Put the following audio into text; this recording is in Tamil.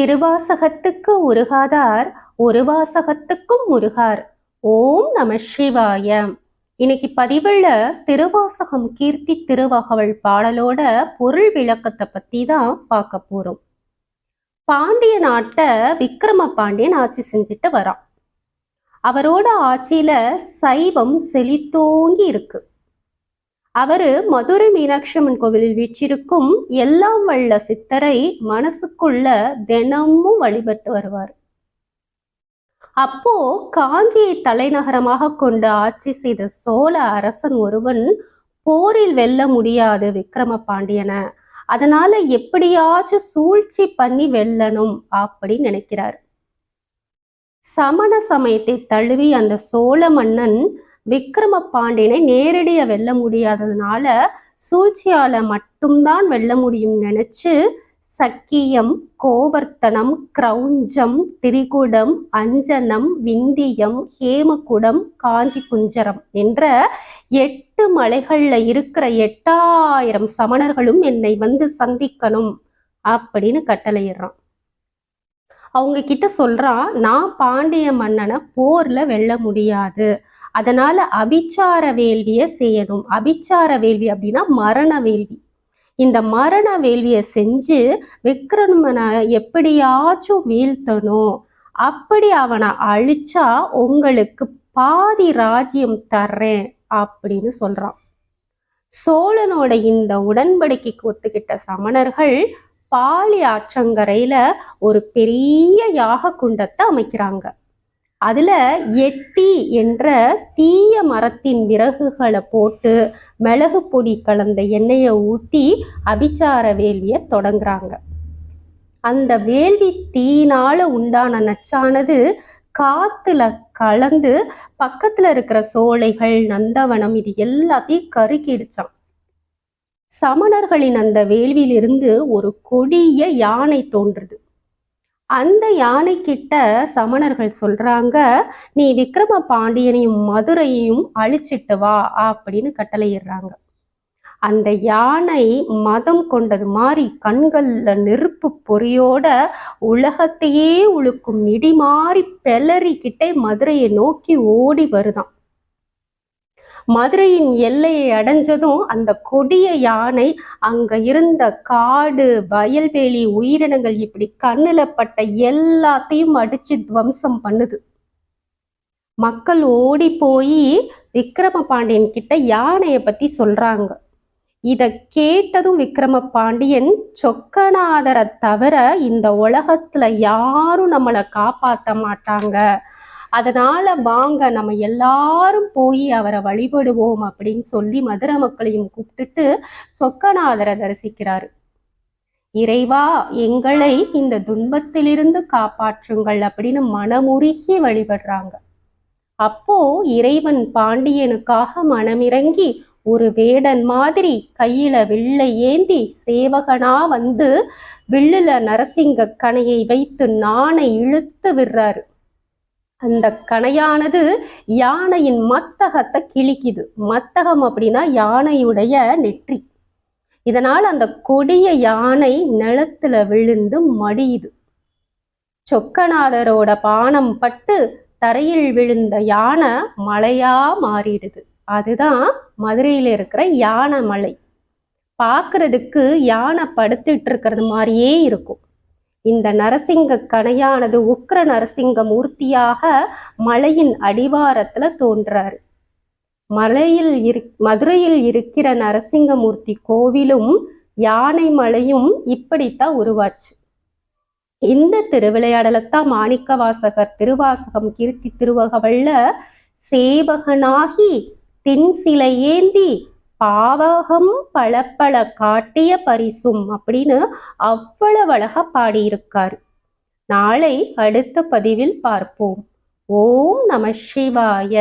திருவாசகத்துக்கு உருகாதார் ஒரு வாசகத்துக்கும் உருகார். ஓம் நம சிவாய. இன்னைக்கு பதிவுல திருவாசகம் கீர்த்தி திருவகவல் பாடலோட பொருள் விளக்கத்தை பத்தி தான் பார்க்க போறோம். பாண்டிய நாட்டை விக்ரம பாண்டியன் ஆட்சி செஞ்சுட்டு வரான். அவரோட ஆட்சியில சைவம் செழித்தோங்கி இருக்கு. அவரு மதுரை மீனாட்சி அம்மன் கோவிலில் வீற்றிருக்கும் எல்லாம் வல்ல சித்தரை மனசுக்குள்ள தினமும் வழிபட்டு வருவார். அப்போ காஞ்சியை தலைநகரமாக கொண்டு ஆட்சி செய்த சோழ அரசன் ஒருவன் போரில் வெல்ல முடியாது விக்ரம பாண்டியன. அதனால எப்படியாச்சும் சூழ்ச்சி பண்ணி வெல்லணும் அப்படின்னு நினைக்கிறார். சமண சமயத்தை தழுவி அந்த சோழ மன்னன் விக்ரம பாண்டியனை நேரடியாக வெல்ல முடியாததுனால சூழ்ச்சியால மட்டும்தான் வெல்ல முடியும் நினைச்சு சக்கியம் கோவர்த்தனம் கிரௌஞ்சம் திரிகுடம் அஞ்சனம் விந்தியம் ஹேமகுடம் காஞ்சி குஞ்சரம் என்ற எட்டு மலைகள்ல இருக்கிற எட்டாயிரம் சமணர்களும் என்னை வந்து சந்திக்கணும் அப்படின்னு கட்டளையிடுறான். அவங்க கிட்ட சொல்றான் நான் பாண்டிய மன்னனை போர்ல வெல்ல முடியாது. அதனால அபிச்சார வேள்வியை செய்யணும். அபிச்சார வேள்வி அப்படின்னா மரண வேள்வி. இந்த மரண வேள்வியை செஞ்சு விக்ரமனை எப்படியாச்சும் வீழ்த்தணும். அப்படி அவனை அழிச்சா உங்களுக்கு பாதி ராஜ்யம் தர்றேன் அப்படின்னு சொல்றான். சோழனோட இந்த உடன்படிக்கைக்கு ஒத்துக்கிட்ட சமணர்கள் பாலி ஆற்றங்கரையில ஒரு பெரிய யாக குண்டத்தை அமைக்கிறாங்க. அதில் எட்டி என்ற தீய மரத்தின் விறகுகளை போட்டு மிளகு பொடி கலந்த எண்ணெயை ஊற்றி அபிச்சார வேள்வியை தொடங்குறாங்க. அந்த வேள்வி தீனால் உண்டான நச்சானது காத்துல கலந்து பக்கத்துல இருக்கிற சோலைகள் நந்தவனம் இது எல்லாத்தையும் கருக்கிடுச்சான் சமணர்களின் அந்த வேள்வியிலிருந்து ஒரு கொடிய யானை தோன்றுது. அந்த யானை கிட்ட சமணர்கள் சொல்றாங்க நீ விக்ரம பாண்டியனையும் மதுரையையும் அழிச்சிட்டு வா அப்படின்னு கட்டளையிடுறாங்க. அந்த யானை மதம் கொண்டது மாதிரி கண்கள்ல நெருப்பு பொறியோட உலகத்தையே உழுக்கும் இடி மாறி பெலறிக்கிட்டே மதுரையை நோக்கி ஓடி வருதான். மதுரையின் எல்லையை அடைஞ்சதும் அந்த கொடிய யானை அங்க இருந்த காடு வயல்வெளி உயிரினங்கள் இப்படி கண்ணில் பட்ட எல்லாத்தையும் அடிச்சு துவம்சம் பண்ணுது. மக்கள் ஓடி போய் விக்ரம பாண்டியன் கிட்ட யானைய பத்தி சொல்றாங்க. இத கேட்டதும் விக்ரம பாண்டியன் சொக்கநாதரை தவிர இந்த உலகத்துல யாரும் நம்மளை காப்பாற்ற மாட்டாங்க. அதனால வாங்க நம்ம எல்லாரும் போய் அவரை வழிபடுவோம் அப்படின்னு சொல்லி மதுர மக்களையும் கூப்பிட்டுட்டு சொக்கநாதரை தரிசிக்கிறாரு. இறைவா எங்களை இந்த துன்பத்திலிருந்து காப்பாற்றுங்கள் அப்படின்னு மனமுருகி வழிபடுறாங்க. அப்போ இறைவன் பாண்டியனுக்காக மனமிறங்கி ஒரு வேடன் மாதிரி கையில வில்லை ஏந்தி சேவகனா வந்து வில்லுல நரசிங்க கணையை வைத்து நானை இழுத்து விடுறாரு. அந்த கணையானது யானையின் மத்தகத்தை கிழிக்குது. மத்தகம் அப்படின்னா யானையுடைய நெற்றி. இதனால் அந்த கொடிய யானை நிலத்துல விழுந்து மடியுது. சொக்கநாதரோட பானம் பட்டு தரையில் விழுந்த யானை மலையா மாறிடுது. அதுதான் மதுரையில் இருக்கிற யானை மலை. பார்க்கறதுக்கு யானை படுத்துட்டு இருக்கிறது மாதிரியே இருக்கும். இந்த நரசிங்க கணையானது உக்ர நரசிங்க மூர்த்தியாக மலையின் அடிவாரத்துல தோன்றாரு. மலையில் இரு மதுரையில் இருக்கிற நரசிங்கமூர்த்தி கோவிலும் யானை மலையும் இப்படித்தான் உருவாச்சு. இந்த திருவிளையாடலைத்தான் மாணிக்க வாசகர் திருவாசகம் கீர்த்தி திருவகவல்ல சேவகனாகி தின் சிலை ஏந்தி பாவகம் பல காட்டிய பரிசும் அப்படின்னு அவ்வளவு அழகா பாடியிருக்கார். நாளை அடுத்த பதிவில் பார்ப்போம். ஓம் நம சிவாய.